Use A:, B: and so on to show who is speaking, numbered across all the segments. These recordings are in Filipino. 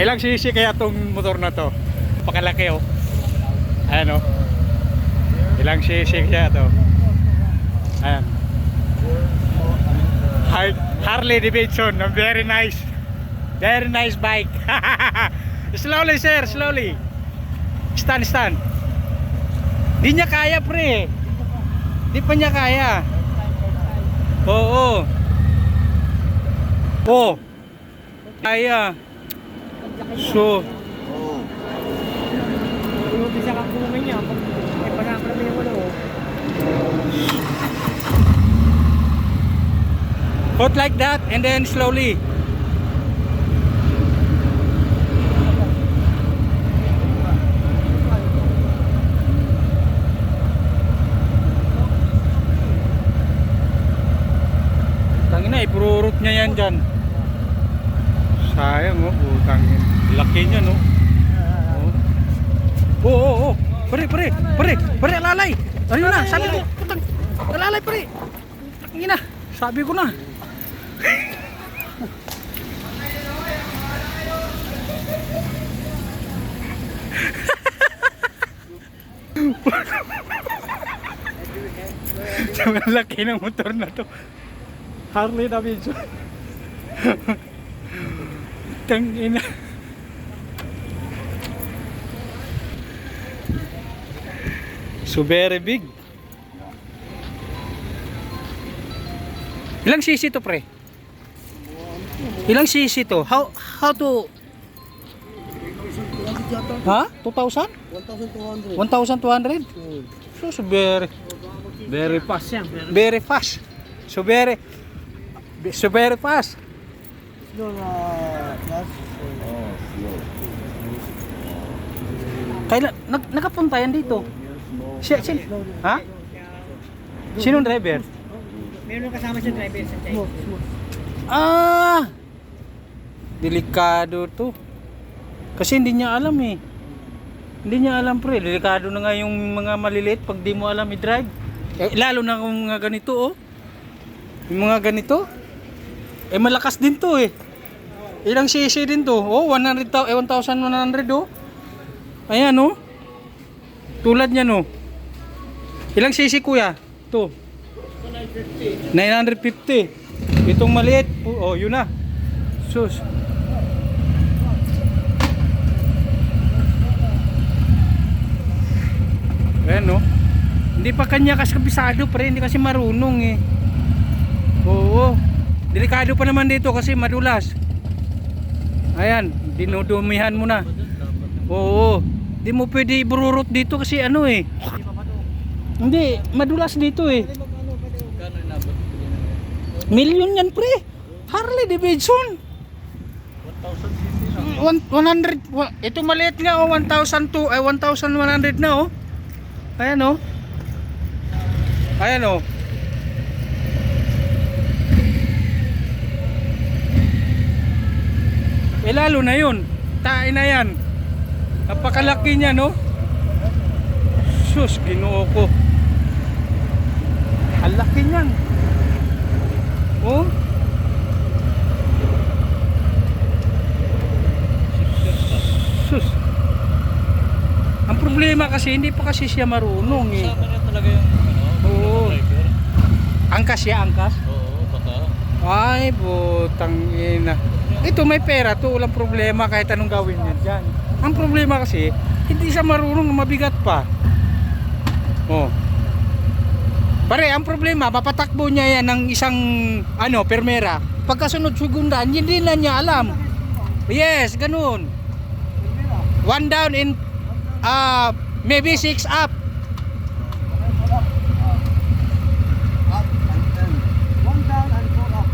A: Ilang cc kaya tong motor na to? Pakalaki oh. Ayan oh. Ilang cc kaya to? Ayan. Har Harley Davidson, very nice. Very nice bike. slowly sir, slowly. Stand, stand. Di niya kaya pre. Di pa niya kaya. Oo. Oo. Kaya. So,
B: Yung bisa kang kumain niya, pag may pagkakarami yung ulo.
A: put like that and then slowly. Tangina, ipururot niya yan dyan. Sayang oh, utangin. Laki niya no. Oh. Oo, oo, oo. Pare, pare, pare, pare, alalay. Ayun na, sabi ko, putang, alalay pare. Tangina, sabi ko na. Sobrang laki ng motor na to. Harley Davidson. Tangina. So very big. Ilang cc to pre? Ilang cc to? How how to Ha? 2,000?
B: 1,200.
A: 1,200? So, so very very fast.
B: yan,
A: Very fast. So very so very fast.
B: slow na class.
A: Kailan nag, nakapunta yan dito? Si, si, ha? Sinong driver?
B: Meron kasama siya driver sa smooth.
A: Ah! Delikado to. Kasi hindi niya alam eh. Hindi niya alam pre. Delikado na nga yung mga maliliit pag di mo alam i-drive. Eh, lalo na kung mga ganito oh. Yung mga ganito. Eh malakas din to eh. Ilang cc din to. Oh, 100, tao- eh, 1,100 oh. Ayan oh. Tulad niyan oh. Ilang cc kuya? To. 950. Itong maliit, oh, yun na. Sus. Ayan, no? Hindi pa kanya kasi kabisado pre, hindi kasi marunong eh. Oo. Delikado pa naman dito kasi madulas. Ayan, dinudumihan mo na. Oo. Hindi mo pwede ibururot dito kasi ano eh. Hindi, madulas dito eh. Million yan pre. Harley Davidson. 1,000 100 wa- ito maliit nga oh 1,002 ay 1,100 na oh. Ayan oh. Ayan oh. Eh lalo na yun. Tain na yan. Napakalaki niya no. Sus, ginoo ko. Ang laki niyan. Oh. Sus. Ang problema kasi hindi pa kasi siya marunong eh.
C: Kasama niya talaga yung ano,
A: Oo.
C: driver.
A: Angkas siya, angkas.
C: Oo.
A: Ay, butang ina. Ito may pera to, walang problema kahit anong gawin niya dyan. Ang problema kasi, hindi siya marunong mabigat pa. Oh. Pare, ang problema, papatakbo niya yan ng isang ano, permera. Pagkasunod segundan, hindi na niya alam. Yes, ganun. One down in uh, maybe six up.
B: One down and four up.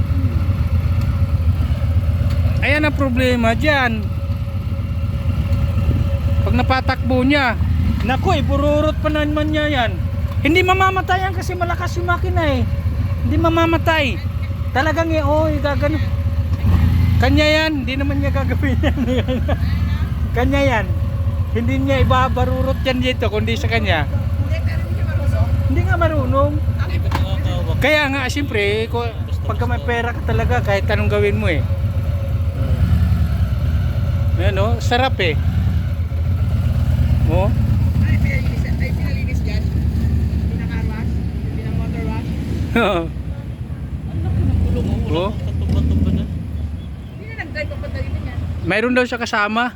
A: Ang problema dyan. Pag napatakbo niya, naku, ibururot pa naman niya yan. Hindi mamamatay yan kasi malakas yung makina eh. Hindi mamamatay. Talagang eh, oh, gagano. Kanya yan, hindi naman niya gagawin yan. kanya yan. Hindi niya ibabarurot yan dito, kundi sa kanya. Hindi nga marunong. Kaya nga, siyempre, pagka may pera ka talaga, kahit anong gawin mo eh. Ayan oh, sarap eh. Oh.
B: Ay, pinalinis, ay, pinalinis dyan. Pinaka-wash, pinamotor wash.
C: Ang laki ng gulong oh. Wala
A: Oh.
C: kang katuba-tuba na.
B: Hindi na nag-drive pa pa dito niyan.
A: Mayroon daw siya kasama.